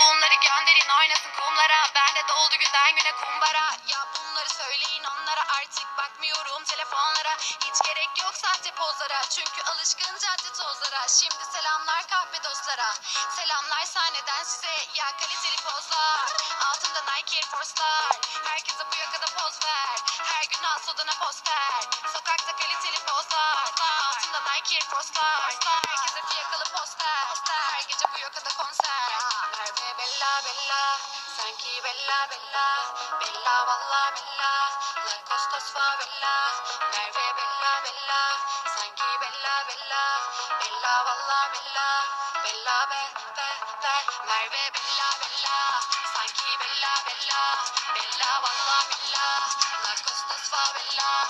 Bunları gönderin oynasın kumlara. Bende de oldu günden güne kumbara. Ya bunları söyleyin onlara. Artık bakmıyorum telefonlara. Hiç gerek yok sahte pozlara. Çünkü alışkın cadde tozlara. Şimdi selamlar kahpe dostlara. Selamlar sahneden size. Ya kaliteli pozlar. Altında Nike Air Force'lar. Herkese bu yakada poz ver. Her gün az odana poster Sokakta kaliteli pozlar. Altında Nike Air Force'lar. Herkese fiyakalı poster bella bella. Sanki bella bella. Bella valla bella. Lakos tosfa bella. Merve bella bella. Sanki bella bella. Bella valla bella. Bella be be be. Merve bella bella. Sanki bella bella. Bella valla bella. Lakos tosfa bella.